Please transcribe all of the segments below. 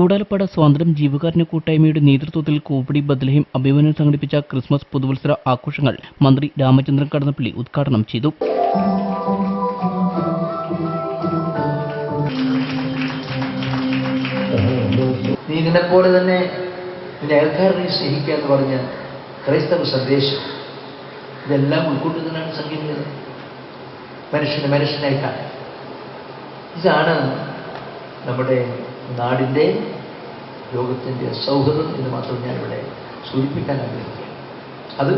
കൂടാലപ്പാട് സ്വാതന്ത്ര്യം ജീവകാരുണ്യ കൂട്ടായ്മയുടെ നേതൃത്വത്തിൽ കൂപ്പടി ബദലഹിം അഭിമനം സംഘടിപ്പിച്ച ക്രിസ്മസ് പുതുവത്സര ആഘോഷങ്ങൾ മന്ത്രി രാമചന്ദ്രൻ കടന്നപ്പള്ളി ഉദ്ഘാടനം ചെയ്തു. നീ തന്നെ നിന്റെ അയൽക്കാരനെ സ്നേഹിക്കുക എന്ന് പറഞ്ഞ ക്രൈസ്തവ സന്ദേശം ഇതെല്ലാം ഉൾക്കൊണ്ടുന്നതിനാണ് സംഗീതം മനുഷ്യന് മനുഷ്യനായിട്ടാണ്. ഇതാണ് നമ്മുടെ നാടിന്റെ ലോകത്തിന്റെ സൗഹൃദം എന്ന് മാത്രം ഞാനിവിടെ സൂചിപ്പിക്കാൻ ആഗ്രഹിക്കുകയാണ്. അത്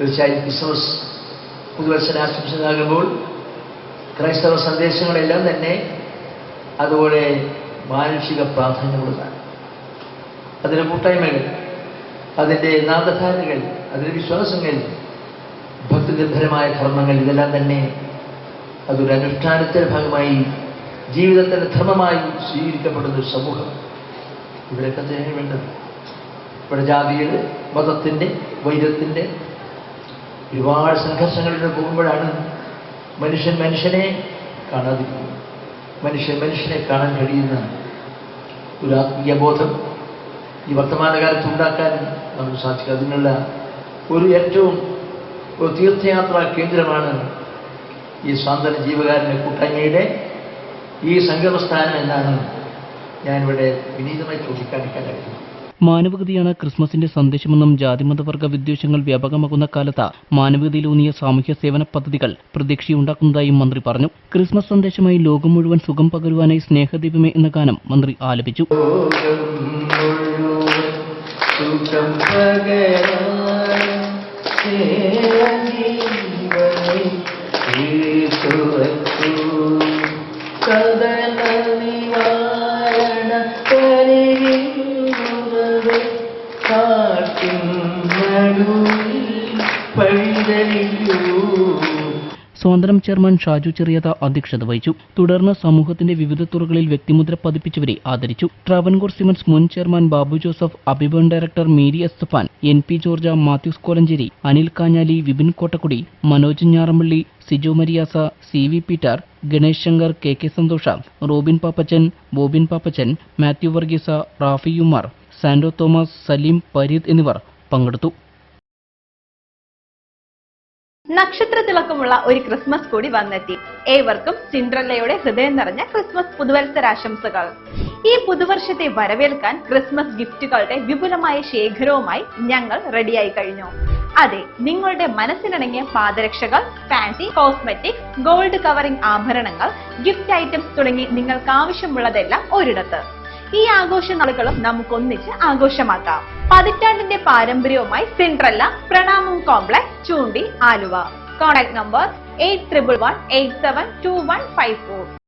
തീർച്ചയായും ക്രിസ്മസ് പുതുവത്സരാശംസനാകുമ്പോൾ ക്രൈസ്തവ സന്ദേശങ്ങളെല്ലാം തന്നെ അതുപോലെ മാനുഷിക പ്രാധാന്യമുള്ളതാണ്. അതിന്റെ കൂട്ടായ്മകൾ അതിന്റെ നാദധാരകൾ അതിന്റെ വിശ്വാസങ്ങൾ ഭക്തിനിർഭരമായ കർമ്മങ്ങൾ ഇതെല്ലാം തന്നെ അതൊരു അനുഷ്ഠാനത്തിന്റെ ഭാഗമായി ജീവിതത്തിന്റെ ധർമ്മമായി സ്വീകരിക്കപ്പെടുന്ന ഒരു സമൂഹം. ഇവരൊക്കെ തന്നെയാണ് വേണ്ടത് ഇവിടെ ജാതിയുടെ മതത്തിന്റെ വൈദ്യത്തിന്റെ ഒരുപാട് സംഘർഷങ്ങളിലൂടെ പോകുമ്പോഴാണ് മനുഷ്യൻ മനുഷ്യനെ കാണാതിരിക്കുന്നത്. മനുഷ്യൻ മനുഷ്യനെ കാണാൻ കഴിയുന്ന ഒരു ആത്മീയബോധം ഈ വർത്തമാനകാലത്ത് ഉണ്ടാക്കാൻ നമുക്ക് സാധിക്കും. അതിനുള്ള ഒരു ഏറ്റവും ഒരു തീർത്ഥയാത്രാ കേന്ദ്രമാണ് ഈ സ്വാതന്ത്ര്യ ജീവകാരുണ്യ കൂട്ടായ്മയുടെ ഈ സംഗമസ്ഥാനം എന്താണ് ഞാനിവിടെ വിനീതമായി ചൂണ്ടിക്കാണിക്കാൻ കഴിയും. മാനവികതയാണ് ക്രിസ്മസിന്റെ സന്ദേശമെന്നും ജാതിമതവർഗ വിദ്വേഷങ്ങൾ വ്യാപകമാകുന്ന കാലത്ത് മാനവികതയിലൂന്നിയ സാമൂഹ്യ സേവന പദ്ധതികൾ പ്രതീക്ഷയുണ്ടാക്കുന്നതായും മന്ത്രി പറഞ്ഞു. ക്രിസ്മസ് സന്ദേശമായി ലോകം മുഴുവൻ സുഖം പകരുവാനായി സ്നേഹദീപമേ എന്ന ഗാനം മന്ത്രി ആലപിച്ചു. കാട്ടിൻ സ്വാതന്ത്ര്യം ചെയർമാൻ ഷാജു ചെറിയത അധ്യക്ഷത വഹിച്ചു. തുടർന്ന് സമൂഹത്തിന്റെ വിവിധ തുറകളിൽ വ്യക്തിമുദ്ര പതിപ്പിച്ചവരെ ആദരിച്ചു. ട്രാവൻകൂർ സിമൻസ് മുൻ chairman Babu Joseph അഭിഭവൻ director Mary Esthaphan N P George Mathews Kolenchery Anil Kanjali Vipin Kottakkudi Manoj Njarampally Siju മരിയാസ C V Peter Ganesh Shankar K K Santhosh Robin Pappachan Bobin Pappachan Mathew Varghese Rafi Umar Sando Thomas Saleem Pareed എന്നിവർ പങ്കെടുത്തു. നക്ഷത്ര തിളക്കമുള്ള ഒരു Christmas കൂടി വന്നെത്തി. ഏവർക്കും സിൻഡ്രല്ലയുടെ ഹൃദയം നിറഞ്ഞ ക്രിസ്മസ് പുതുവത്സരാശംസകൾ. ഈ പുതുവർഷത്തെ വരവേൽക്കാൻ ക്രിസ്മസ് ഗിഫ്റ്റുകളുടെ വിപുലമായ ശേഖരവുമായി ഞങ്ങൾ റെഡിയായി കഴിഞ്ഞു. അതെ നിങ്ങളുടെ മനസ്സിലിണങ്ങിയ പാദരക്ഷകൾ ഫാൻസി കോസ്മെറ്റിക്സ് ഗോൾഡ് കവറിംഗ് ആഭരണങ്ങൾ ഗിഫ്റ്റ് ഐറ്റംസ് തുടങ്ങി നിങ്ങൾക്ക് ആവശ്യമുള്ളതെല്ലാം ഒരിടത്ത്. ഈ ആഘോഷ നാളുകളും നമുക്കൊന്നിച്ച് ആഘോഷമാക്കാം. പതിറ്റാണ്ടിന്റെ പാരമ്പര്യവുമായി Cinderella Pranamam complex Choondy Aluva. Contact number eight one eight seven two one five four